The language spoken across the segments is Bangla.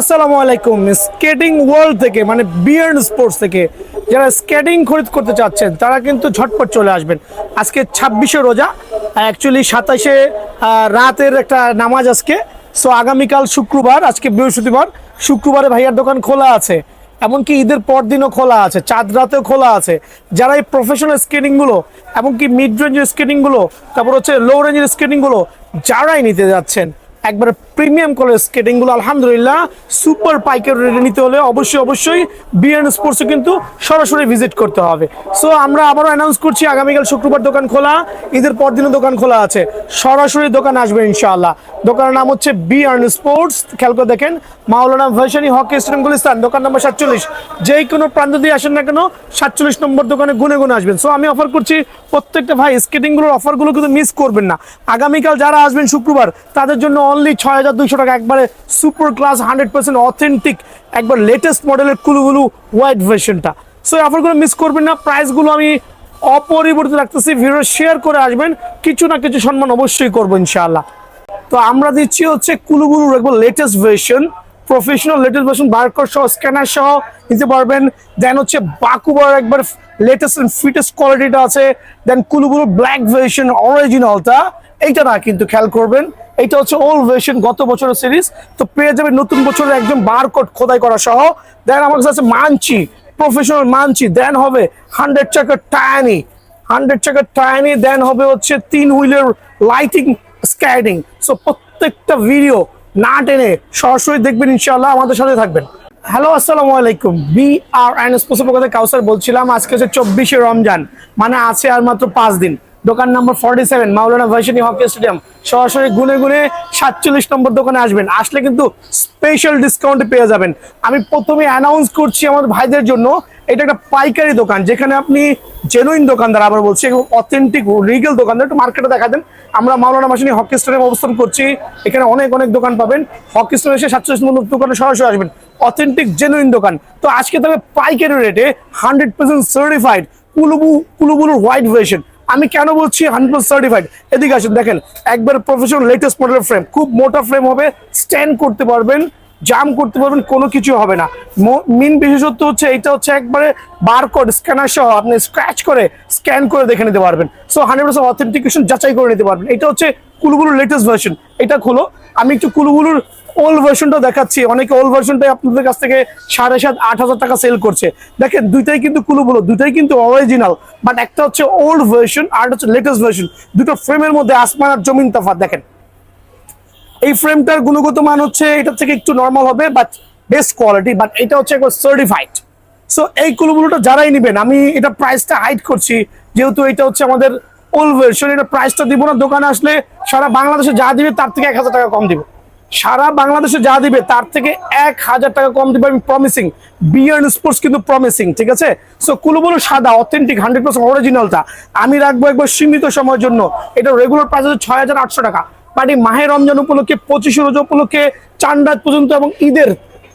আসসালামু আলাইকুম। স্কেটিং ওয়ার্ল্ড থেকে মানে বিয়ার্ন স্পোর্টস থেকে যারা স্কেটিং খরিদ করতে চাচ্ছেন, তারা কিন্তু ঝটপট চলে আসবেন। আজকে ছাব্বিশে রোজা অ্যাকচুয়ালি সাতাশে রাতের একটা নামাজ আজকে। সো আগামীকাল শুক্রবার, আজকে বৃহস্পতিবার, শুক্রবারে ভাইয়ার দোকান খোলা আছে। এমনকি ঈদের পর দিনও খোলা আছে, চাঁদ রাতেও খোলা আছে। যারা এই প্রফেশনাল স্কেটিংগুলো এমনকি মিড রেঞ্জের স্কেটিংগুলো তারপর হচ্ছে লো রেঞ্জের স্কেটিংগুলো যারাই নিতে যাচ্ছেন একবারে প্রিমিয়াম কলেজ স্কেটিংগুলো আলহামদুলিল্লাহ, সুপার পাইকারি রেটে নিতে হলে অবশ্যই অবশ্যই বিএন স্পোর্টসে কিন্তু সরাসরি ভিজিট করতে হবে। সো আমরা আবারও অ্যানাউন্স করছি, আগামীকাল শুক্রবার দোকান খোলা, ঈদের পর দিনও দোকান খোলা আছে। সরাসরি দোকান আসবে ইনশাআল্লাহ। দোকানের নাম হচ্ছে বি আর্ন স্পোর্টস খেয়াল করে দেখেন, মাওলানা ভাইসানি হকি স্টেডিয়াম গুলিস্তান, দোকান নম্বর সাতচল্লিশ। যেই কোনো প্রান্ত দিয়ে আসেন না কেন, সাতচল্লিশ নম্বর দোকানে গুনে গুনে আসবেন। সো আমি অফার করছি, প্রত্যেকটা ভাই স্কেটিংগুলোর অফারগুলো কিন্তু মিস করবেন না। আগামীকাল যারা আসবেন শুক্রবার, তাদের জন্য অনলি ছয় হাজার দুইশো টাকা। একবারে super class hundred percent authentic একবার লেটেস্ট মডেলের কুলুগুলু হোয়াইট ভার্সনটা সো এই অফারগুলো মিস করবেন না। প্রাইসগুলো আমি অপরিবর্তিত রাখতেছি। ভিডিও শেয়ার করে আসবেন। কিছু না কিছু সম্মান অবশ্যই করব ইনশাআল্লাহ। তো আমরা দিচ্ছি হচ্ছে কুলুগুলুর একবার latest version professional latest version barcode সহ স্ক্যানার সহ নিতে পারবেন। দেন হচ্ছে বাকুবার একবার লেটেস্ট এন্ড ফিটেস্ট কোয়ালিটিটা আছে। দেন কুলুগুলুর ব্ল্যাক ভার্সন অরিজিনালটা এইটা না কিন্তু খেয়াল করবেন। এইটা হচ্ছে ওল্ড ভার্সন গত বছরের সিরিজ তো পেয়ে যাবে নতুন বছরের একদম বারকোড খোদাই করা সহ। দেন আমার কাছে আছে মানচি প্রফেশনাল মানচি দেন হবে হান্ড্রেড চাকার টায়ানি হান্ড্রেড চাকার টায়ানি দেন হবে হচ্ছে তিন হুইলের লাইটিং স্ক্যাডিং সো প্রত্যেকটা ভিডিও না টেনে সরাসরি দেখবেন ইনশাআল্লাহ। আমাদের সাথে থাকবেন। হ্যালো আসসালামু আলাইকুম। বি আর এন থেকে কাউসার বলছিলাম, আজকে হচ্ছে চব্বিশে রমজান মানে আছে আর মাত্র পাঁচ দিন। দোকান number forty seven Maulana Bhasani hockey stadium. সরাসরি গুনে গুনে সাতচল্লিশ নম্বর দোকানে আসবেন। আসলে কিন্তু স্পেশাল ডিসকাউন্ট পেয়ে যাবেন। আমি প্রথমে অ্যানাউন্স করছি আমাদের ভাইদের জন্য, এটা একটা পাইকারি দোকান, যেখানে আপনি জেনুইন দোকানদার, আবার বলছি অথেন্টিক রিগেল দোকানদার, একটু মার্কেটে দেখা দেন। আমরা মাওলানা মাসিনী হকি স্টেডিয়ামে অবস্থান করছি, এখানে অনেক অনেক দোকান পাবেন। হকি স্টেডিয়ামে এসে সাতচল্লিশ নম্বর দোকানে সরাসরি আসবেন। অথেন্টিক জেনুইন দোকান। তো আজকে তবে পাইকারি রেটে হান্ড্রেড পার্সেন্ট সার্টিফাইড কুলুবু কুলুবুলুর হোয়াইট ভার্সন আমি কেন বলছি হান্ড্রেড সার্টিফাইড এদিকে আসুন, দেখেন, একবার প্রফেশনাল লেটেস্ট মডেলের ফ্রেম খুব মোটা ফ্রেম হবে স্ট্যান্ড করতে পারবেন জাম করতে পারবেন, কোনো কিছু হবে না। মেন বিশেষত্ব হচ্ছে এটা হচ্ছে একবারে বারকোড স্ক্যানার সহ আপনি স্ক্র্যাচ করে স্ক্যান করে দেখে নিতে পারবেন। সো হান্ড্রেড পার্সেন্ট অথেন্টিকেশন যাচাই করে নিতে পারবেন। এটা হচ্ছে কুলগুলোর লেটেস্ট ভার্সন এটা খোলো। আমি একটু কুলুগুলুর ওল্ড ভার্সনটা দেখাচ্ছি। অনেকে ওল্ড ভার্সনটাই আপনাদের কাছ থেকে সাড়ে সাত, আট হাজার টাকা সেল করছে। দেখেন, দুইটাই কিন্তু কুলুগুলো দুইটাই কিন্তু অরিজিনাল বাট একটা হচ্ছে ওল্ড ভার্সন আর হচ্ছে লেটেস্ট ভার্সন দুটো ফ্রেমের মধ্যে আসমান আর জমিন তফাৎ, দেখেন। এই ফ্রেমটার গুণগত মান হচ্ছে এটা থেকে একটু নর্মাল হবে বাট বেস্ট কোয়ালিটি বাট এটা হচ্ছে একবার সার্টিফাইড সো এই কুলুগুলোটা যারাই নেবেন, আমি এটা প্রাইসটা হাইড করছি, যেহেতু এটা হচ্ছে আমাদের ভার্সন এটা প্রাইসটা দিব না, দোকানে আসলে সারা বাংলাদেশে যা দিবে তার থেকে এক হাজার টাকা কম দিব। সারা বাংলাদেশে যা দিবে তার থেকে এক হাজার টাকা কম দিবে, আমি প্রমিসিং বিয়ার্ন স্পোর্টস কিন্তু প্রমিসিং ঠিক আছে? সো কুলুবুলু সাদা অথেন্টিক হান্ড্রেড পার্সেন্ট অরিজিনালটা আমি রাখব একবার সীমিত সময়ের জন্য। এটা রেগুলার প্রাইস হচ্ছে ছয় হাজার আটশো টাকা। বাট এই মাহে রমজান উপলক্ষে, পঁচিশে রোজা উপলক্ষে চান রাত পর্যন্ত এবং ঈদের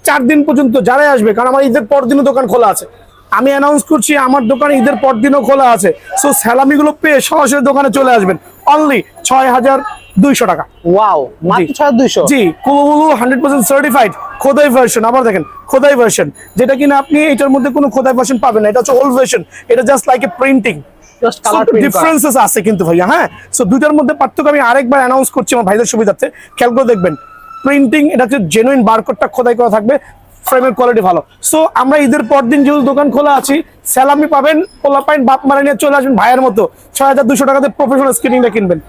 চার দিন পর্যন্ত যারাই আসবে, কারণ আমার ঈদের পর দিনও দোকান খোলা আছে। আমি অ্যানাউন্স করছি আমার দোকান ঈদের পর দিনও খোলা আছে। সো স্যালামিগুলো পেয়ে সরাসরি দোকানে চলে আসবেন। অনলি ছয় হাজার দুইশো টাকা। ওয়াও মাত্র ছয় দুইশো? জি কুলুবুলু হান্ড্রেড পার্সেন্ট সার্টিফাইড খোদাই ভার্সন আবার দেখেন খোদাই ভার্সন যেটা কিনা আপনি এটার মধ্যে কোনো খোদাই ভার্সন পাবেন না এটা হচ্ছে ওল্ড ভার্সন এটা just like a printing differences আছে কিন্তু ভাইয়া হ্যাঁ? সো দুইটার মধ্যে পার্থক্য আমি আরেকবার অ্যানাউন্স করছি আমার ভাইদের সুবিধার্থে। খেয়াল করে দেখবেন প্রিন্টিং এটা হচ্ছে জেনুইন বারকোডটা খোদাই করা থাকবে। ফ্রেমের কোয়ালিটি ভালো। সো আমরা ঈদের পর দিন যেহেতু দোকান খোলা আছি স্যালামি পাবেন পোলা পাইন বাপ মারা নিয়ে চলে আসবেন ভাইয়ের মতো। ছয় হাজার দুশো টাকাতে প্রফেশনাল স্ক্রিনিংটা কিনবেন।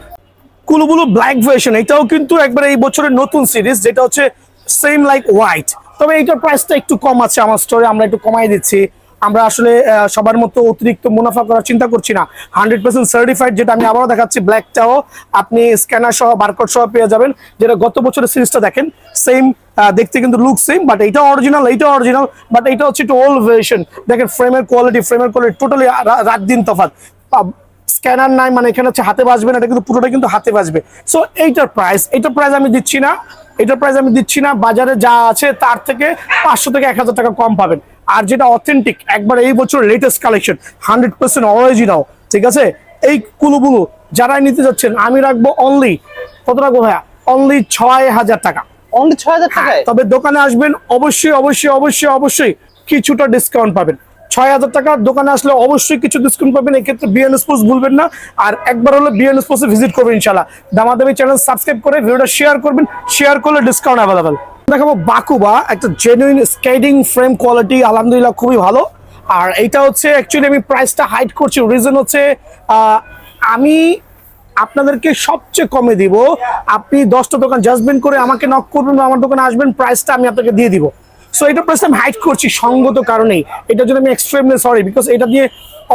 কুলুবুলু ব্ল্যাক ভেশন এটাও কিন্তু একবার এই বছরের নতুন সিরিজ যেটা হচ্ছে সেম লাইক হোয়াইট তবে এইটার প্রাইসটা একটু কম আছে, আমার স্টোরে আমরা একটু কমাই দিচ্ছি। আমরা আসলে সবার মতো অতিরিক্ত মুনাফা করার চিন্তা করছি না। হান্ড্রেড পার্সেন্ট সার্টিফাইড যেটা আমি আবারও দেখাচ্ছি ব্ল্যাকটাও আপনি স্ক্যানার সহ বারকোড সহ পেয়ে যাবেন। যেটা গত বছরের সিরিজটা দেখেন সেম দেখতে কিন্তু লুক সেম বাট এইটা অরিজিনাল এইটা অরিজিনাল বাট এটা হচ্ছে একটু ওল্ড ভার্সন দেখেন ফ্রেমের কোয়ালিটি ফ্রেমের কোয়ালিটি টোটালি রাত দিন তফাৎ। স্ক্যানার নাই মানে এখানে হচ্ছে হাতে বাজবে না, এটা কিন্তু পুরোটা কিন্তু হাতে বাজবে। সো এইটার প্রাইস এইটার প্রাইস আমি দিচ্ছি না। এটার প্রাইস আমি দিচ্ছি না, বাজারে যা আছে তার থেকে পাঁচশো থেকে এক হাজার টাকা কম পাবেন। আর যেটা অথেন্টিক একবার এই বছর latest collection hundred percent original ঠিক আছে? এই কুলুগুলো যারাই নিতে যাচ্ছেন আমি রাখব অনলি কত রাখব ভাইয়া? অনলি ছয় হাজার টাকা। অনলি ছয় হাজার টাকা তবে দোকানে আসবেন অবশ্যই অবশ্যই অবশ্যই অবশ্যই কিছুটা ডিসকাউন্ট পাবেন। ছয় হাজার টাকা দোকানে আসলে অবশ্যই কিছু ডিসকাউন্ট পাবেন এক্ষেত্রে বিএন স্পোর্টস ভুলবেন না। আর একবার হলে বিএন স্পোর্টসে ভিজিট করবেন ইনশাল্লাহ দামাদামি চ্যানেল সাবস্ক্রাইব করে ভিডিওটা শেয়ার করবেন শেয়ার করলে ডিসকাউন্ট অ্যাভেলেবেল দেখাবো বাকুবা, একটা জেনুইন স্কেটিং ফ্রেম কোয়ালিটি আলহামদুলিল্লাহ খুবই ভালো। আর এইটা হচ্ছে অ্যাকচুয়ালি আমি প্রাইসটা হাইড করছি রিজন হচ্ছে আমি আপনাদেরকে সবচেয়ে কমে দিব। আপনি দশটা দোকান জাজমেন্ট করে আমাকে নক করবেন বা আমার দোকানে আসবেন প্রাইসটা আমি আপনাকে দিয়ে দিব। সো এটা প্রাইসটা আমি হাইট করছি সঙ্গত কারণেই। এটার জন্য আমি এক্সট্রিমলি সরি বিকজ এটা দিয়ে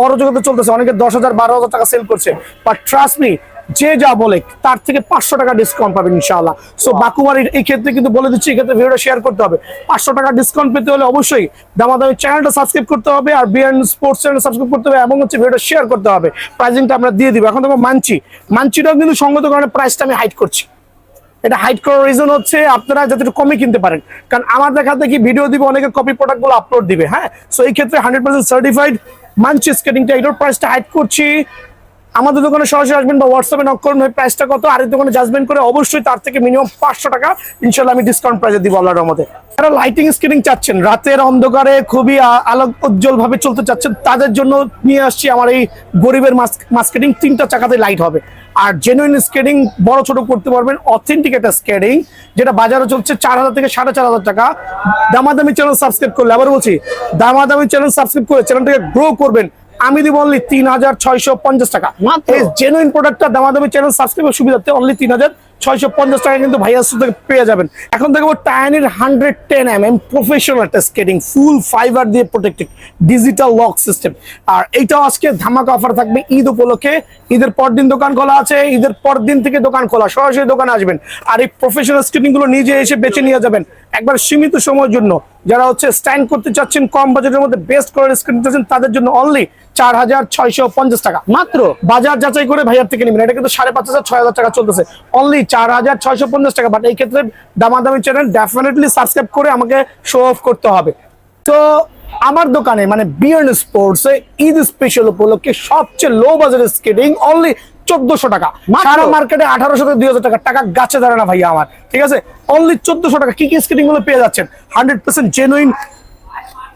অরাজকতা চলতেছে, অনেকে দশ হাজার, বারো হাজার টাকা সেল করছে। বাট ট্রাস্ট মি যে যা বলে তার থেকে পাঁচশো টাকা ডিসকাউন্ট পাবেন ইনশাআল্লাহ। সো বাকুমার এই ক্ষেত্রে কিন্তু বলে দিচ্ছি এই ক্ষেত্রে ভিডিওটা শেয়ার করতে হবে। পাঁচশো টাকা ডিসকাউন্ট পেতে হলে অবশ্যই দামাদামি চ্যানেলটা সাবস্ক্রাইব করতে হবে আর বিএন স্পোর্টস চ্যানেল সাবস্ক্রাইব করতে হবে এবং হচ্ছে ভিডিওটা শেয়ার করতে হবে। প্রাইজিংটা আমরা দিয়ে দিব। এখন দেখো মানছি মানচিটাও কিন্তু সঙ্গত কারণে প্রাইসটা আমি হাইট করছি। এটা হাইড করার রিজন হচ্ছে আপনারা যাতে একটু কমে কিনতে পারেন। কারণ আমার দেখাতে কি ভিডিও দিবে অনেকে কপি প্রোডাক্টগুলো আপলোড দিবে হ্যাঁ? সো এই ক্ষেত্রে হান্ড্রেড পার্সেন্ট সার্টিফাইড মানছি স্কেটিংটা এটার প্রাইসটা হাইড করছি। আমাদের দোকানে সরাসরি আসবেন বা হোয়াটসঅ্যাপে নক করুন, ভাই প্রাইসটা কত? আর দোকানে জাজমেন্ট করে অবশ্যই তার থেকে মিনিমাম পাঁচশো টাকা ইনশাল্লাহ আমি ডিসকাউন্ট প্রাইসে দিব আল্লাহর রহমতে। যারা লাইটিং স্কেটিং চাচ্ছেন, রাতের অন্ধকারে খুবই আলোক উজ্জ্বল ভাবে চলতে চাচ্ছেন, তাদের জন্য নিয়ে আসছি আমার এই গরিবের মাস্কেটিং তিনটা চাকাতে লাইট হবে। আর জেনুইন স্কেটিং বড় ছোট করতে পারবেন অথেন্টিক একটা স্কেটিং যেটা বাজারে চলছে চার হাজার থেকে সাড়ে চার হাজার টাকা। দামাদামি চ্যানেল সাবস্ক্রাইব করলে, আবার বলছি, দামাদামি চ্যানেল সাবস্ক্রাইব করে চ্যানেলটাকে গ্রো করবেন। আমি দিব অনলি তিন হাজার ছয়শো পঞ্চাশ টাকা? এই জেনুইন প্রোডাক্টটা দামাদামি চ্যানেল সাবস্ক্রাইবের সুবিধাতে অনলি তিন হাজার ছয়শো পঞ্চাশ টাকা কিন্তু ভাইয়ার থেকে পেয়ে যাবেন। এখন দেখব টায়ানির hundred ten M M professional একটা স্কেটিং ফুল ফাইবার দিয়ে প্রোটেক্টেড ডিজিটাল লক সিস্টেম আর এইটাও আজকে ধামাকা অফার থাকবে ঈদ উপলক্ষে। ঈদের পর দিন দোকান খোলা আছে ঈদের পর দিন থেকে দোকান খোলা সরাসরি দোকানে আসবেন। আর এই প্রফেশনাল স্কেটিংগুলো নিজে এসে বেছে নিয়ে যাবেন একবার সীমিত সময়ের জন্য। যারা হচ্ছে স্ট্যান্ড করতে চাচ্ছেন কম বাজেটের মধ্যে বেস্ট করে স্কেটিং চাচ্ছেন, তাদের জন্য অনলি চার হাজার ছয়শো পঞ্চাশ টাকা। মাত্র বাজার যাচাই করে ভাইয়ার থেকে নেবেন। এটা কিন্তু সাড়ে পাঁচ হাজার, ছয় হাজার টাকা চলতেছে। অনলি চার হাজার ছয়শো পঞ্চাশ টাকা। বাট এই ক্ষেত্রে দামাদামি চ্যানেল ডেফিনেটলি সাবস্ক্রাইব করে আমাকে শো অফ করতে হবে। তো আমার দোকানে মানে বিয়ার্ন স্পোর্টস ঈদ স্পেশাল উপলক্ষে সবচেয়ে লো বাজারের স্কেটিং অনলি চোদ্দশো টাকা? সারা মার্কেটে আঠারোশো থেকে দুই হাজার টাকা টাকা গাছে ধরে না ভাইয়া আমার ঠিক আছে? অনলি চোদ্দশো টাকা। কি কি স্কেটিংগুলো পেয়ে যাচ্ছেন? হান্ড্রেড পার্সেন্ট জেনুইন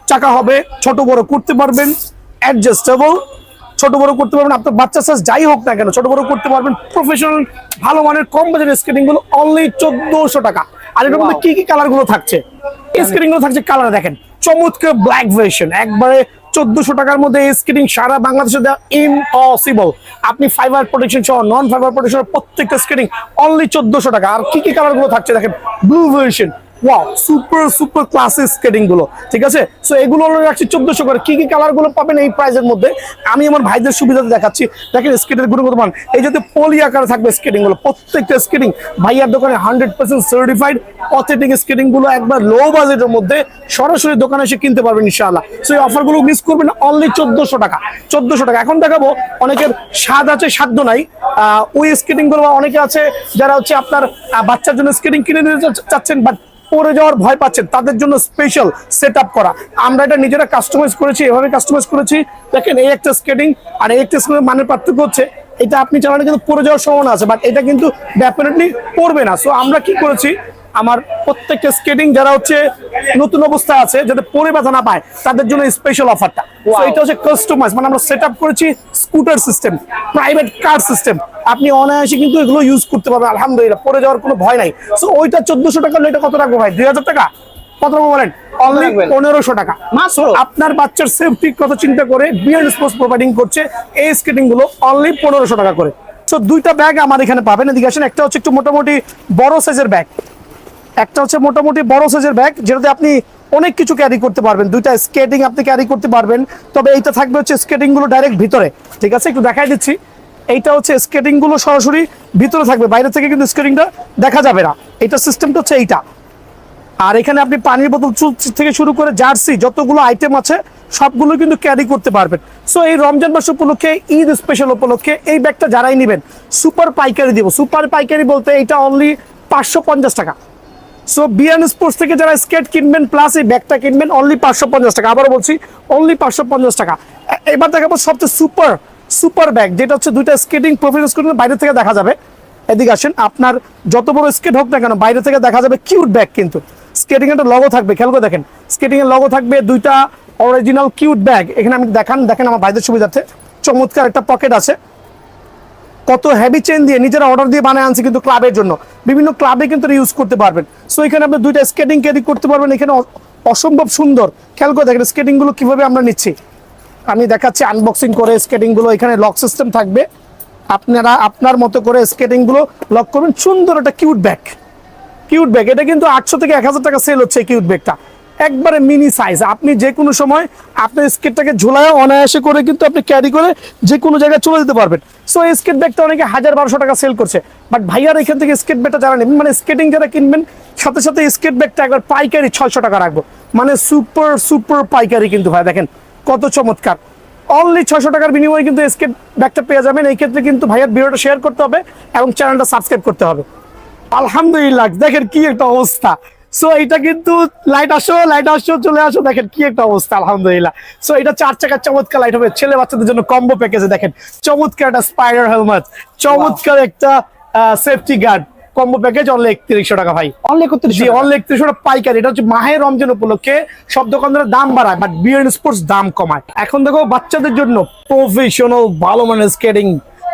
চাকা হবে ছোট বড় করতে পারবেন অ্যাডজাস্টেবল ছোট বড় করতে পারবেন। আপনার বাচ্চা সাইজ যাই হোক না কেন ছোট বড় করতে পারবেন। প্রফেশনাল ভালো মানের কম বাজেটের স্কেটিংগুলো অনলি চোদ্দশো টাকা। আর এটার মধ্যে কি কি কালারগুলো থাকছে? স্কেটিংগুলো থাকছে কালার দেখেন চমৎকার ব্ল্যাক ভার্সন একবারে চোদ্দশো টাকার মধ্যে স্কেটিং সারা বাংলাদেশে দেওয়া ইম্পসিবল আপনি ফাইবার প্রোটেকশন সহ নন ফাইবার প্রোটেকশন প্রত্যেকটা স্কেটিং অনলি চোদ্দশো টাকা। আর কি কি কালারগুলো থাকছে দেখেন? Blue version wow super super ক্লাসের স্কেটিংগুলো, ঠিক আছে? সো এগুলো রাখছি চোদ্দশো করে। কি কি কালারগুলো পাবেন এই প্রাইসের মধ্যে? আমি আমার ভাইদের সুবিধাতে দেখাচ্ছি। দেখেন স্কেটের গুণগত মান। এই যাতে পলি আকারে থাকবে স্কেটিংগুলো। প্রত্যেকটা স্কেটিং ভাইয়ার দোকানে হান্ড্রেড পার্সেন্ট সার্টিফাইড অথেন্টিক স্কেটিংগুলো একবার লো বাজেটের মধ্যে সরাসরি দোকানে এসে কিনতে পারবেন, ইনশাআল্লাহ। সো এই অফারগুলো মিস করবেন অনলি চোদ্দশো টাকা। চোদ্দশো টাকা। এখন দেখাবো অনেকের স্বাদ আছে, সাধ্য নাই। ওই স্কেটিংগুলো অনেকে আছে যারা হচ্ছে আপনার বাচ্চার জন্য স্কেটিং কিনে নিতে চাচ্ছেন বাট পরে যাওয়ার ভয় পাচ্ছেন, তাদের জন্য স্পেশাল সেট করা। আমরা এটা নিজেরা কাস্টমাইজ করেছি, এভাবে কাস্টমাইজ করেছি। দেখেন, এই একটা স্কেটিং আর এই একটা স্কেটিং মানের পার্থক্য হচ্ছে, এটা আপনি চালানো কিন্তু পড়ে যাওয়ার সম্ভাবনা আছে বাট এটা কিন্তু ডেফিনেটলি পড়বে না। সো আমরা কি করেছি আমার প্রত্যেকটা স্কেটিং যারা হচ্ছে নতুন অবস্থায় আছে যাতে পরে ব্যথা না পায় তাদের জন্য স্পেশাল অফারটা এটা হচ্ছে কাস্টমাইজ মানে আমরা সেট করেছি scooter system private car system আপনি অনায়াসে কিন্তু এগুলো ইউজ করতে পারবেন আলহামদুলিল্লাহ পরে যাওয়ার কোনো ভয় নাই। সো ওইটা চোদ্দশো টাকা এটা কত রাখব ভাই? দুই হাজার টাকা? কত রাখব বলেন? অনলি পনেরোশো টাকা। মাত্র? আপনার বাচ্চার সেফটির কথা চিন্তা করে বিয়ার স্পোর্টস প্রোভাইডিং করছে এই স্কেটিংগুলো অনলি পনেরোশো টাকা করে। সো দুইটা ব্যাগ আমার এখানে পাবেন। এদিকে আসেন একটা হচ্ছে একটু মোটামুটি বড় সাইজের ব্যাগ একটা হচ্ছে মোটামুটি বড় সাইজের ব্যাগ যেটাতে আপনি অনেক কিছু ক্যারি করতে পারবেন। দুইটা স্কেটিং আপনি ক্যারি করতে পারবেন। তবে এইটা থাকবে হচ্ছে স্কেটিংগুলো ডাইরেক্ট ভিতরে। ঠিক আছে? একটু দেখাই দিচ্ছি। এইটা হচ্ছে স্কেটিংগুলো সরাসরি ভিতরে থাকবে। বাইরে থেকে কিন্তু স্কেটিংটা দেখা যাবে না। এটা সিস্টেমটা হচ্ছে এইটা। আর এখানে আপনি পানির বোতল থেকে শুরু করে জার্সি, যতগুলো আইটেম আছে, সবগুলো কিন্তু ক্যারি করতে পারবেন। সো এই রমজান মাস উপলক্ষে, ঈদ স্পেশাল উপলক্ষে, এই ব্যাগটা যারাই নেবেন সুপার পাইকারি দিব। সুপার পাইকারি বলতে এটা অনলি পাঁচশো পঞ্চাশ টাকা। সো বিএন স্পোর্টস থেকে যারা স্কেট কিনবেন প্লাস এই ব্যাগটা কিনবেন অনলি পাঁচশো পঞ্চাশ টাকা। আবারও বলছি অনলি পাঁচশো পঞ্চাশ টাকা। এবার দেখাবো সবচেয়ে সুপার সুপার ব্যাগ যেটা হচ্ছে দুইটা স্কেটিং প্রফেশনাল স্কেটিং বাইরে থেকে দেখা যাবে। এদিকে আসেন, আপনার যত বড় স্কেট হোক না কেন, বাইরে থেকে দেখা যাবে কিউট ব্যাগ কিন্তু। স্কেটিং একটা লগো থাকবে, খেয়াল করে দেখেন। স্কেটিং এর লগো থাকবে দুইটা অরিজিনাল কিউট ব্যাগ এখানে আমি দেখান, দেখেন আমার ভাইদের সুবিধার্থে। চমৎকার একটা পকেট আছে। কত হেভি চেন দিয়ে নিজেরা অর্ডার দিয়ে বানায় আনছে কিন্তু ক্লাবের জন্য। বিভিন্ন ক্লাবে কিন্তু ইউজ করতে পারবেন। সো এখানে আপনি দুইটা স্কেটিং ক্যারি করতে পারবেন। এখানে অসম্ভব সুন্দর। খেয়াল করে দেখেন স্কেটিংগুলো কীভাবে আমরা নিচ্ছি। আমি দেখাচ্ছি আনবক্সিং করে স্কেটিংগুলো। এখানে লক সিস্টেম থাকবে। আপনারা আপনার মতো করে স্কেটিংগুলো লক করবেন। সুন্দর একটা কিউট ব্যাগ কিউট ব্যাগ এটা কিন্তু আটশো থেকে এক হাজার টাকা সেল হচ্ছে কিউট ব্যাগটা একবারে মিনি সাইজ আপনি যে কোনো সময় আপনার স্কেটটাকে ঝোলায় অনায়াসে করে কিন্তু আপনি ক্যারি করে যে কোনো জায়গায় চলে যেতে পারবেন। সো স্কেট ব্যাগটা অনেকে হাজার বারোশো টাকা সেল করছে। বাট ভাইয়ার এখান থেকে স্কেট ব্যাগটা যারা নেবেন মানে স্কেটিং যারা কিনবেন, সাথে সাথে স্কেট ব্যাগটা একবার পাইকারি ছয়শো টাকা রাখব। মানে সুপার সুপার পাইকারি কিন্তু ভাই, দেখেন কত চমৎকার। অনলি ছয়শো টাকার বিনিময়ে কিন্তু স্কেট ব্যাগটা পেয়ে যাবেন। এই ক্ষেত্রে কিন্তু ভাইয়ার ভিডিওটা শেয়ার করতে হবে এবং চ্যানেলটা সাবস্ক্রাইব করতে হবে। আলহামদুলিল্লাহ, দেখেন কি একটা অবস্থা। সো এটা কিন্তু লাইট আসো লাইট আসো চলে আসো। দেখেন কি একটা অবস্থা আলহামদুলিল্লাহ। সো এটা চার চাকার চমৎকার লাইট হবে। ছেলে বাচ্চাদের জন্য কম্বো প্যাকেজে দেখেন। চমৎকার একটা স্পাইডার হেলমেট চমৎকার একটা safety guard combo package only একত্রিশশো টাকা ভাই। অনলি একত্রিশ জি অনলি একত্রিশশো টাকা পাইকারি। এটা হচ্ছে মাহে রমজান উপলক্ষে সব দোকানদারের দাম বাড়ায় বাট বিয়ার স্পোর্টস দাম কমায়। এখন দেখো বাচ্চাদের জন্য প্রফেশনাল ভালো মানের স্কেটিং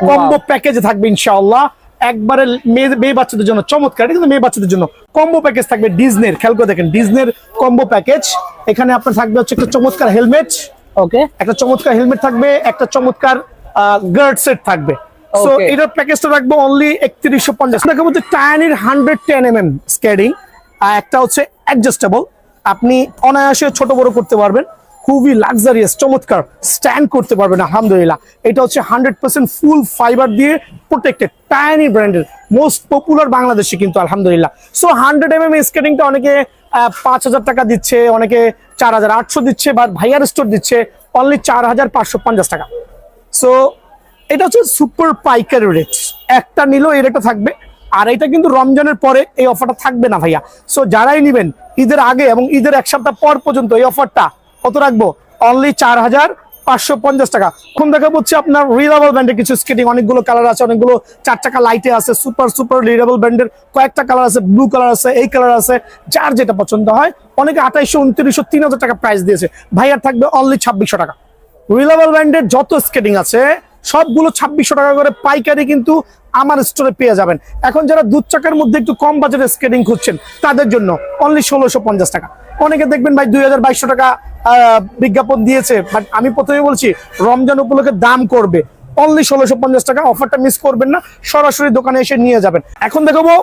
কম্বো প্যাকেজে থাকবে ইনশাআল্লাহ। একবারে মেয়ে মেয়ে বাচ্চাদের জন্য চমৎকার এটা কিন্তু মেয়ে বাচ্চাদের জন্য। কম্বো প্যাকেজ থাকবে ডিজনের খেয়াল করে দেখেন ডিজনের কম্বো প্যাকেজ এখানে আপনার থাকবে হচ্ছে একটা চমৎকার হেলমেট ওকে একটা চমৎকার হেলমেট থাকবে একটা চমৎকার গার্ড সেট থাকবে। সো এটার প্যাকেজটা রাখব অনলি একত্রিশশো পঞ্চাশ। দেখা বলতে টায়ানির hundred ten M M skating একটা হচ্ছে অ্যাডজাস্টেবল আপনি অনায়াসে ছোট বড় করতে পারবেন। খুবই লাক্সারিয়াস চমৎকার স্ট্যান্ড করতে পারবেন, আলহামদুলিল্লাহ। এটা হচ্ছে হান্ড্রেড পার্সেন্ট ফুল ফাইবার দিয়ে প্রোটেক্টেড টায়ানি ব্র্যান্ডের মোস্ট পপুলার বাংলাদেশে কিন্তু, আলহামদুলিল্লাহ। সো হান্ড্রেড এম এম স্কেটিংটা অনেকে পাঁচ হাজার টাকা দিচ্ছে, অনেকে চার হাজার আটশো দিচ্ছে, বা ভাইয়ার স্টোর দিচ্ছে অনলি চার হাজার পাঁচশো পঞ্চাশ টাকা। সো এটা হচ্ছে সুপার পাইকারি রেট একটা নিলেও এর একটা থাকবে, আর এটা কিন্তু রমজানের পরে এই অফারটা থাকবে না, ভাইয়া। সো যারাই নেবেন, ঈদের আগে এবং ঈদের এক সপ্তাহ পর পর্যন্ত এই অফারটা কত রাখব? অনলি চার হাজার পাঁচশো পঞ্চাশ টাকা। এখন দেখা হচ্ছে আপনার রিলাবল ব্র্যান্ডের কিছু স্কেটিং অনেকগুলো কালার আছে, অনেকগুলো চার টাকা লাইটে আছে সুপার সুপার রিলাবল ব্র্যান্ডের কয়েকটা কালার আছে ব্লু কালার আছে, এই কালার আছে, যার যেটা পছন্দ হয়, অনেকে আঠাইশো উনত্রিশশো, তিন হাজার টাকা প্রাইস দিয়েছে। ভাইয়ার থাকবে অনলি ছাব্বিশশো টাকা। রিলাবল ব্র্যান্ডের যত স্কেটিং আছে সবগুলো ছাব্বিশশো টাকা করে পাইকারি কিন্তু আমার স্টোরে পেয়ে যাবেন। এখন যারা দুধ চাকার মধ্যে একটু কম বাজেটের স্কেটিং খুঁজছেন, তাদের জন্য অনলি ষোলোশো পঞ্চাশ টাকা। অনেকে দেখবেন ভাই দুই হাজার বাইশশো টাকা বিজ্ঞাপন দিয়েছে বাট আমি প্রথমে বলছি, রমজান উপলক্ষে দাম করবে। অনলি ষোলোশো পঞ্চাশ টাকা অফারটা মিস করবেন না, সরাসরি দোকানে এসে নিয়ে যাবেন। এখন দেখাবো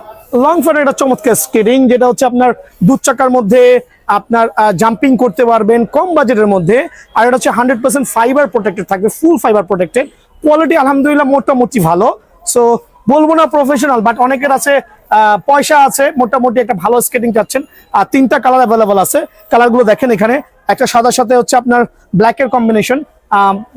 লং ফের একটা চমৎকার স্কেটিং যেটা হচ্ছে আপনার দুধ চাকার মধ্যে আপনার জাম্পিং করতে পারবেন, কম বাজেটের মধ্যে, আর এটা হচ্ছে হান্ড্রেড পার্সেন্ট ফাইবার প্রোটেক্টেড থাকবে ফুল ফাইবার প্রোটেক্টেড কোয়ালিটি আলহামদুলিল্লাহ মোটামুটি ভালো। সো বলব না প্রফেশনাল বাট অনেকের আছে পয়সা আছে, মোটামুটি একটা ভালো স্কেটিং চাচ্ছেন। আর তিনটা কালার অ্যাভেলেবল আছে। কালারগুলো দেখেন এখানে। একটা সাদার সাথে হচ্ছে আপনার ব্ল্যাকের কম্বিনেশন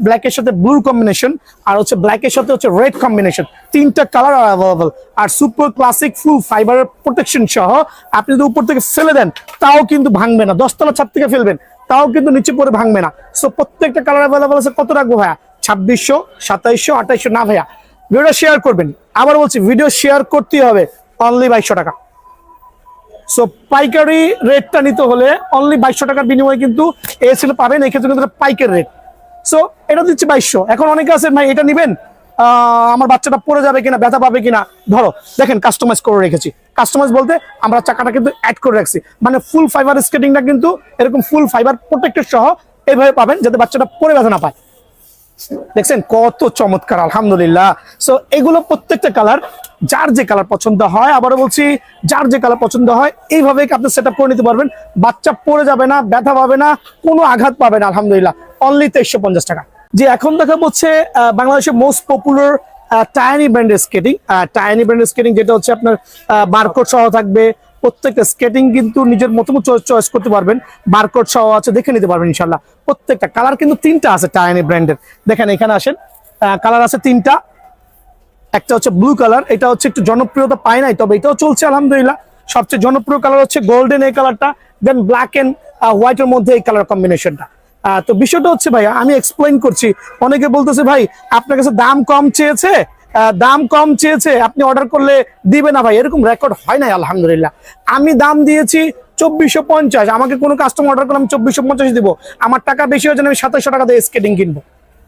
ব্ল্যাকের সাথে ব্লু কম্বিনেশন আর হচ্ছে ব্ল্যাকের সাথে হচ্ছে রেড কম্বিনেশন তিনটা কালার অ্যাভেলেবল আর super classic full fibre protection সহ আপনি যদি উপর থেকে ফেলে দেন, তাও কিন্তু ভাঙবে না। দশতলা ছাদ থেকে ফেলবেন, তাও কিন্তু নিচে পড়ে ভাঙবে না। সো প্রত্যেকটা কালার অ্যাভেলেবল আছে। কত রাখব ভাইয়া? ছাব্বিশশো, সাতাইশশো, আঠাইশশো, না ভাইয়া। ভিডিওটা শেয়ার করবেন। আবার বলছি ভিডিও শেয়ার করতেই হবে। অনলি বাইশশো টাকা। সো পাইকারি রেটটা নিতে হলে অনলি বাইশশো টাকার বিনিময়ে কিন্তু এ ছিল পাবেন। এই ক্ষেত্রে কিন্তু পাইকারি রেট সো এটা দিচ্ছি বাইশশো। এখন অনেকে আছে, ভাই, এটা নিবেন? আমার বাচ্চাটা পড়ে যাবে কিনা, ব্যথা পাবে কিনা? ধরো, দেখেন কাস্টমাইজ করে রেখেছি। কাস্টমাইজ বলতে আমরা চাকাটা কিন্তু অ্যাড করে রাখছি। মানে ফুল ফাইবার স্কেটিংটা কিন্তু এরকম ফুল ফাইবার প্রোটেক্টেড সহ এইভাবে পাবেন, যাতে বাচ্চাটা পড়ে ব্যথা না পায়। দেখছেন, কত চমৎকার, আলহামদুলিল্লাহ। সো এগুলো প্রত্যেকটা কালার যার যে কালার পছন্দ হয়, আবারও বলছি, যার যে কালার পছন্দ হয়, এইভাবে আপনি সেট করে নিতে পারবেন। বাচ্চা পড়ে যাবে না, ব্যথা পাবে না, কোনো আঘাত পাবে না, আলহামদুলিল্লাহ। অনলি তেইশশো পঞ্চাশ টাকা। যে এখন দেখা হচ্ছে বাংলাদেশের মোস্ট পপুলার টায়ানি ব্র্যান্ডের স্কেটিং টায়ানি ব্র্যান্ডের স্কেটিং যেটা হচ্ছে আপনার বারকোড সহ থাকবে প্রত্যেকটা স্কেটিং কিন্তু নিজের মতো চয়েস করতে পারবেন। বারকোড সহ আছে, দেখে নিতে পারবেন ইনশাল্লাহ প্রত্যেকটা কালার কিন্তু তিনটা আছে টায়ানি ব্র্যান্ডের দেখেন, এখানে আসেন। কালার আছে তিনটা। একটা হচ্ছে ব্লু কালার এটা হচ্ছে একটু জনপ্রিয়তা পায় নাই, তবে এটাও চলছে, আলহামদুলিল্লাহ। সবচেয়ে জনপ্রিয় কালার হচ্ছে গোল্ডেন এই কালারটা দেন ব্ল্যাক এন্ড হোয়াইটের মধ্যে এই কালার কম্বিনেশনটা তো বিষয়টা হচ্ছে ভাই আমি এক্সপ্লেন করছি। অনেকে বলতেছে, ভাই, আপনার কাছে দাম কম চেয়েছে? দাম কম চেয়েছে, আপনি অর্ডার করলে দিবে না ভাই। এরকম রেকর্ড হয় নাই, আলহামদুলিল্লাহ। আমি দাম দিয়েছি চব্বিশশো পঞ্চাশ। আমাকে কোনো কাস্টমার অর্ডার করলে আমি চব্বিশশো পঞ্চাশ দিব। আমার টাকা বেশি হয়েছে, আমি সাতাশশো টাকা দিয়ে স্কেটিং কিনবো।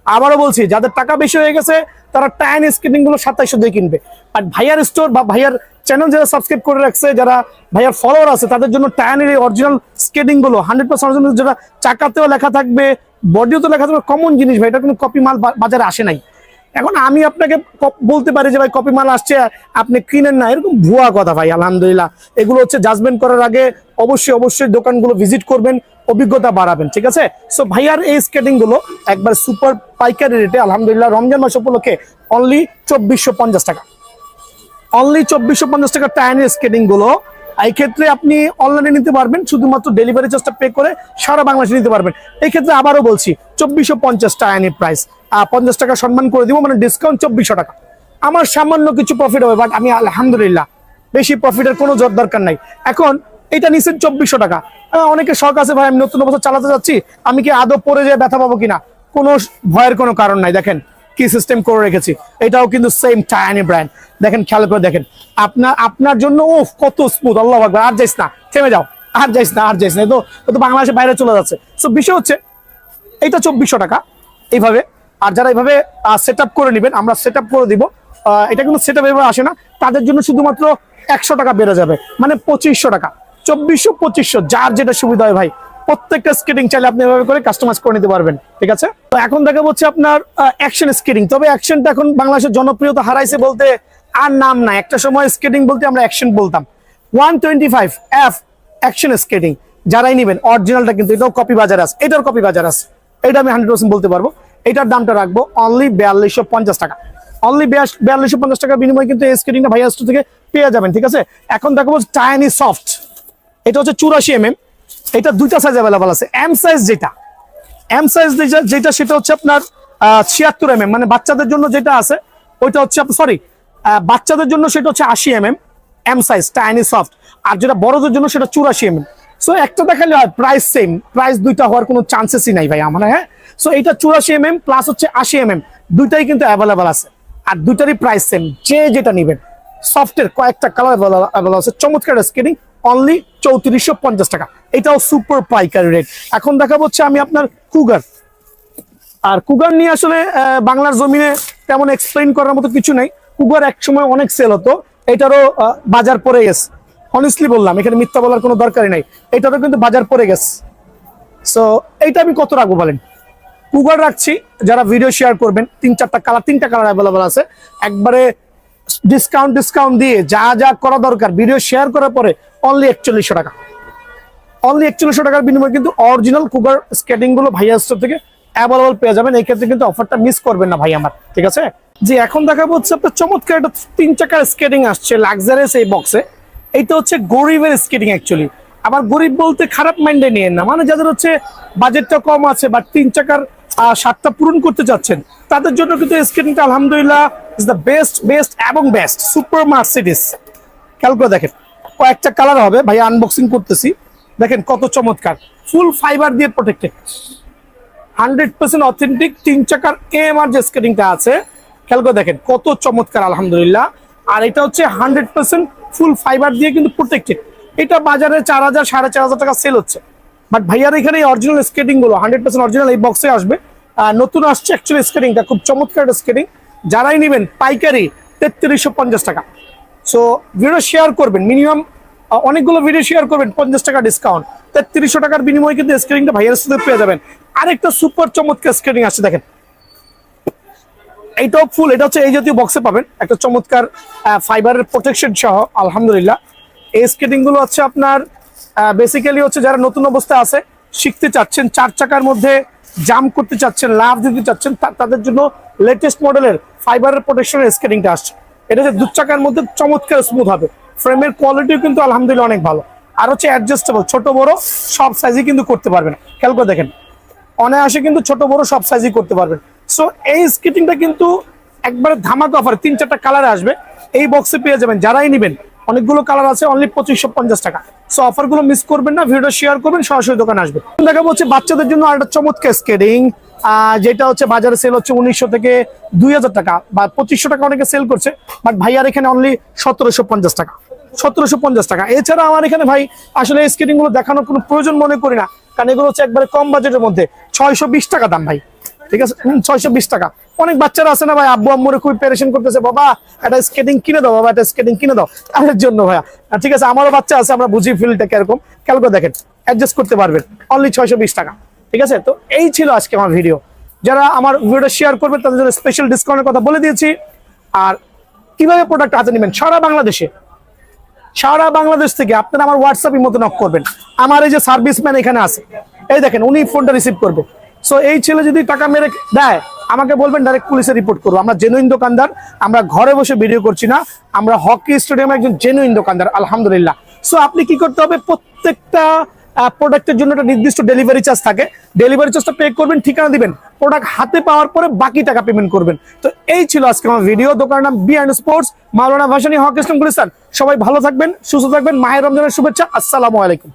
আবারও বলছি, যাদের টাকা বেশি হয়ে গেছে, তারা টাইন স্কেটিংগুলো সাতাইশো দিয়ে কিনবে। আর ভাইয়ার স্টোর বা ভাইয়ার চ্যানেল যারা সাবস্ক্রাইব করে রাখছে, যারা ভাইয়ার ফলোয়ার আছে, তাদের জন্য টায়ানের এই অরিজিনাল স্কেটিংগুলো হান্ড্রেড পার্সেন্ট যেটা চাকাতেও লেখা থাকবে বডিও তো লেখা থাকবে কমন জিনিস ভাই। এটা কোনো কপি মাল বাজারে আসে নাই। এখন আমি আপনাকে বলতে পারি যে ভাই কপি মাল আসছে, আপনি কিনেন না। এরকম ভুয়া কথা ভাই, আলহামদুলিল্লাহ। এগুলো হচ্ছে জাজমেন্ট করার আগে অবশ্যই অবশ্যই দোকানগুলো ভিজিট করবেন, অভিজ্ঞতা বাড়াবেন, ঠিক আছে? সো ভাইয়ার এই স্কেটিংগুলো একবার সুপার পাইকারি রেটে আলহামদুলিল্লাহ, রমজান মাস উপলক্ষে অনলি চব্বিশশো পঞ্চাশ টাকা। অনলি চব্বিশশো পঞ্চাশ টাকা টায়ানের স্কেটিংগুলো। এই ক্ষেত্রে আপনি অনলাইনে নিতে পারবেন, শুধুমাত্র ডেলিভারি চার্জটা পে করে সারা বাংলাদেশে নিতে পারবেন। এই ক্ষেত্রে আবারও বলছি, চব্বিশশো পঞ্চাশ টায়ানি প্রাইস পঞ্চাশ টাকা সম্মান করে দিব মানে ডিসকাউন্ট চব্বিশশো টাকা। আমার সামান্য কিছু প্রফিট হবে বাট আমি আলহামদুলিল্লাহ, বেশি প্রফিটের কোনো জোর দরকার নাই। এখন এটা নিচ্ছেন চব্বিশশো টাকা। অনেকে শখ আছে, ভাই, আমি নতুন বছর চালাতে যাচ্ছি, আমি কি আদৌ পরে যেয়ে ব্যথা পাবো কিনা? কোনো ভয়ের কোনো কারণ নাই। দেখেন কি সিস্টেম করে রেখেছি। এটাও কিন্তু সেম টায়ানি ব্র্যান্ড দেখেন, খেয়াল করে দেখেন। আপনার আপনার জন্য ও কত স্মুথ আল্লাহ আকবার, আর যাইস না, থেমে যাও। আর যাইস না, আর যাইস না। তো বাংলাদেশের বাইরে চলে যাচ্ছে। সো বিষয় হচ্ছে, এইটা চব্বিশশো টাকা। এইভাবে আর যারা এইভাবে সেট করে নেবেন, আমরা সেট করে দিব। এটা কিন্তু সেট আপ আসে না। তাদের জন্য শুধুমাত্র একশো টাকা বেড়ে যাবে। মানে পঁচিশশো টাকা। চব্বিশশো, পঁচিশশো, যার যেটা সুবিধা হয় ভাই। প্রত্যেকটা স্কেটিং চাইলে আপনি এভাবে করে কাস্টমাইজ করে নিতে পারবেন। ঠিক আছে? তো এখন দেখা হচ্ছে আপনার অ্যাকশন স্কেটিং তবে অ্যাকশনটা এখন বাংলাদেশের জনপ্রিয়তা হারাইছে বলতে আর নাম নাই। একটা সময় স্কেটিং বলতে আমরা অ্যাকশন বলতাম। One twenty five F action skating যারাই নেবেন অরিজিনালটা কিন্তু এটাও কপি বাজার আছে। এটার কপি বাজার আছে। এটা আমি হান্ড্রেড পার্সেন্ট বলতে পারব। এটার দামটা রাখব অনলি বিয়াল্লিশশো পঞ্চাশ টাকা। অনলি বিয়াল্লিশশো পঞ্চাশ টাকার বিনিময়ে কিন্তু এই স্কেটিংটা ভাইয়া স্টোর থেকে পেয়ে যাবেন, ঠিক আছে? এখন দেখাবো টাইনি সফট এটা হচ্ছে চুরাশি এম এটা দুইটা সাইজ অ্যাভেলেবল আছে। এম সাইজ যেটা। এম সাইজ যেটা সেটা হচ্ছে আপনার ছিয়াত্তর এম মানে বাচ্চাদের জন্য যেটা আছে, ওইটা হচ্ছে সরি বাচ্চাদের জন্য সেটা হচ্ছে আশি M M size tiny soft আর যেটা বড়দের জন্য সেটা চুরাশি এম সো একটা দেখালে প্রাইস সেম প্রাইস দুইটা হওয়ার কোনো চান্সেসই নাই ভাই আমার হ্যাঁ? সো এটা চুরাশি এম প্লাস হচ্ছে আশি এম দুইটাই কিন্তু অ্যাভেলেবল আছে। আর দুইটারই প্রাইস সেম যে যেটা নেবেন। সফটের কয়েকটা কালার অ্যাভেলেবল আছে। চমৎকার স্কেটিং অনলি চৌত্রিশশো পঞ্চাশ টাকা। এটাও সুপার পাইকারি রেট এখন দেখাবো হচ্ছে আমি আপনার কুগার আর কুগার নিয়ে আসলে বাংলার জমিনে তেমন এক্সপ্লেইন করার মতো কিছু নেই। কুগার এক সময় অনেক সেল হতো। এটারও বাজার পড়ে গেছে। অনেস্টলি বললাম, এখানে মিথ্যা বলার কোনো দরকারই নাই। এটারও কিন্তু বাজার পড়ে গেছে। সো এইটা আমি কত রাখব বলেন? কুগার রাখছি, যারা ভিডিও শেয়ার করবেন, তিন চারটা কালার তিনটা কালার অ্যাভেলেবেল আছে। একবারে ডিসকাউন্ট ডিসকাউন্ট দিয়ে যা যা করা দরকার ভিডিও শেয়ার করার পরে অনলি একচল্লিশশো টাকা। অনলি একচল্লিশশো টাকার বিনিময়ে কিন্তু অরিজিনাল কুগার স্কেটিংগুলো ভাইয়া স্টোর থেকে অ্যাভেলেবল পেয়ে যাবেন। এই ক্ষেত্রে কিন্তু অফারটা মিস করবেন না ভাই আমার, ঠিক আছে? যে এখন দেখাবো হচ্ছে আপনার চমৎকার একটা তিন চাকার স্কেটিং আসছে লাক্সারিয়াস এই বক্সে এইটা হচ্ছে গরিবের স্কেটিং অ্যাকচুয়ালি আবার গরিব বলতে খারাপ মাইন্ডে নিয়েন না। মানে যাদের হচ্ছে বাজেটটা কম আছে বা তিন চাকার স্বাদটা পূরণ করতে চাচ্ছেন তাদের জন্য কিন্তু স্কেটিংটা আলহামদুলিল্লাহ ইজ দ্য বেস্ট বেস্ট এবং বেস্ট সুপার মার্সিডিস খেয়াল করে দেখেন, কয়েকটা কালার হবে, ভাই আনবক্সিং করতেছি। দেখেন কত চমৎকার ফুল ফাইবার দিয়ে প্রোটেক্টেড হান্ড্রেড পার্সেন্ট অথেন্টিক তিন চাকার এএমআর যে স্কেটিংটা আছে, খেয়াল করে দেখেন, কত চমৎকার, আলহামদুলিল্লাহ। আর এটা হচ্ছে হান্ড্রেড পার্সেন্ট ফুল ফাইবার দিয়ে কিন্তু প্রোটেক্টেড এটা বাজারে চার হাজার, সাড়ে চার হাজার টাকা সেল হচ্ছে। বাট ভাইয়ার এখানে অরিজিনাল স্কেটিংগুলো হান্ড্রেড পার্সেন্ট অরিজিনাল এই বক্সে আসবে। নতুন আসছে অ্যাকচুয়ালি স্কেটিংটা খুব চমৎকার একটা স্কেটিং যারাই নেবেন, পাইকারি তেত্রিশশো পঞ্চাশ টাকা। সো ভিডিও শেয়ার করবেন মিনিমাম অনেকগুলো ভিডিও শেয়ার করবেন, পঞ্চাশ টাকা ডিসকাউন্ট তেত্রিশশো টাকার বিনিময়ে কিন্তু স্কেটিংটা ভাইয়ের সাথে পেয়ে যাবেন। আরেকটা সুপার চমৎকার স্কেটিং আছে দেখেন। এইটাও ফুল এটা হচ্ছে এই জাতীয় বক্সে পাবেন। একটা চমৎকার ফাইবারের প্রোটেকশন সহ, আলহামদুলিল্লাহ। এই স্কেটিংগুলো হচ্ছে আপনার বেসিক্যালি হচ্ছে যারা নতুন অবস্থায় আছে, শিখতে চাচ্ছেন, চার চাকার মধ্যে জাম করতে চাচ্ছেন লাভ দিতে চাচ্ছেন তাদের জন্য লেটেস্ট মডেলের ফাইবারের প্রোটেকশনের স্কেটিংটা আসছে। এটা হচ্ছে দু চাকার মধ্যে চমৎকার স্মুথ হবে। ফ্রেমের কোয়ালিটিও কিন্তু আলহামদুলিল্লাহ অনেক ভালো। আর হচ্ছে অ্যাডজাস্টেবল ছোট, বড়, সব সাইজই কিন্তু করতে পারবেন। খেয়াল করে দেখেন। অনায়াসে কিন্তু ছোট, বড়, সব সাইজই করতে পারবেন। সো এই স্কেটিংটা কিন্তু একবারে ধামাকা অফার তিন চারটা কালারে আসবে। এই বক্সে পেয়ে যাবেন। যারাই নেবেন অনেকগুলো কালার আছে অনলি পঁচিশশো পঞ্চাশ টাকা। সো অফারগুলো মিস করবেন না ভিডিও শেয়ার করবেন, সরাসরি দোকানে আসবে দেখা হচ্ছে বাচ্চাদের জন্য আর একটা চমৎকার স্কেটিং যেটা হচ্ছে বাজারে সেল হচ্ছে উনিশশো থেকে দুই হাজার টাকা, বা পঁচিশশো টাকা অনেকে সেল করছে বাট ভাইয়ার এখানে অনলি সতেরোশো পঞ্চাশ টাকা, সতেরোশো পঞ্চাশ টাকা। এছাড়া আমার এখানে ভাই, আসলে স্কেটিংগুলো দেখানোর কোনো প্রয়োজন মনে করি না, কারণ এগুলো হচ্ছে একবারে কম বাজেটের মধ্যে, ছয়শো বিশ টাকা দাম ভাই, ঠিক আছে? ছয়শো বিশ টাকা। অনেক বাচ্চারা আছে না ভাই? আব্বু আম্মুরে খুবই পেরেশন করতেছে। বাবা, একটা স্কেটিং কিনে দাও, বাবা, একটা স্কেটিং কিনে দাও। তাদের জন্য ভাইয়া। ঠিক আছে, আমারও বাচ্চা আছে, আমরা বুঝি ফিল্ডটা কীরকম। খেয়াল করে দেখেন অ্যাডজাস্ট করতে পারবেন। অনলি ছয়শো বিশ টাকা। ঠিক আছে? তো এই ছিল আজকে আমার ভিডিও যারা আমার ভিডিওটা শেয়ার করবে, তাদের জন্য স্পেশাল ডিসকাউন্টের কথা বলে দিয়েছি। আর কীভাবে প্রোডাক্ট হাতে নেবেন? সারা বাংলাদেশে। সারা বাংলাদেশ থেকে আপনারা আমার হোয়াটসঅ্যাপের মতো নক করবেন। আমার এই যে সার্ভিসম্যান এখানে আছে, এই দেখেন, উনি ফোনটা রিসিভ করবে। সো এই ছেলে যদি টাকা মেরে দেয়, আমাকে বলবেন, ডাইরেক্ট পুলিশে রিপোর্ট করব। আমরা জেনুইন দোকানদার, আমরা ঘরে বসে ভিডিও করছি না, আমরা হকি স্টেডিয়ামে একজন জেনুইন দোকানদার, আলহামদুলিল্লাহ। সো আপনি কি করতে হবে? প্রত্যেকটা প্রোডাক্টের জন্য একটা নির্দিষ্ট ডেলিভারি চার্জ থাকে। ডেলিভারি চার্জটা পে করবেন, ঠিকানা দিবেন। প্রোডাক্ট হাতে পাওয়ার পরে বাকি টাকা পেমেন্ট করবেন। তো এই ছিল আজকে আমার ভিডিও দোকানের নাম B and sports Maulana Bhasani হক ইসলাম গুলিস্তান। সবাই ভালো থাকবেন, সুস্থ থাকবেন। মাহের রমজানের শুভেচ্ছা। আসসালামু আলাইকুম।